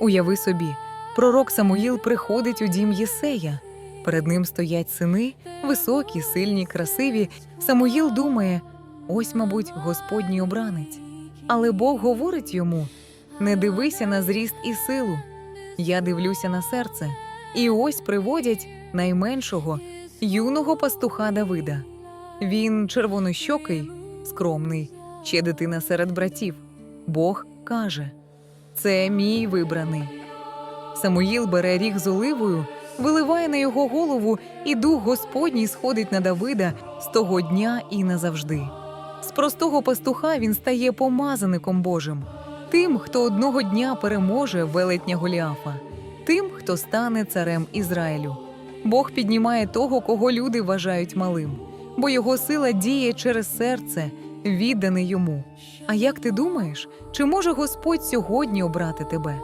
Уяви собі, пророк Самуїл приходить у дім Єсея. Перед ним стоять сини, високі, сильні, красиві. Самуїл думає: ось, мабуть, Господній обранець. Але Бог говорить йому: не дивися на зріст і силу. Я дивлюся на серце. І ось приводять найменшого юного пастуха Давида. Він червонощокий, скромний, ще дитина серед братів. Бог каже: Це мій вибраний. Самуїл бере ріг з оливою, виливає на його голову, і дух Господній сходить на Давида з того дня і назавжди. З простого пастуха він стає помазаником Божим, тим, хто одного дня переможе велетня Голіафа, тим, хто стане царем Ізраїлю. Бог піднімає того, кого люди вважають малим, бо його сила діє через серце, віддане йому. А як ти думаєш, чи може Господь сьогодні обрати тебе?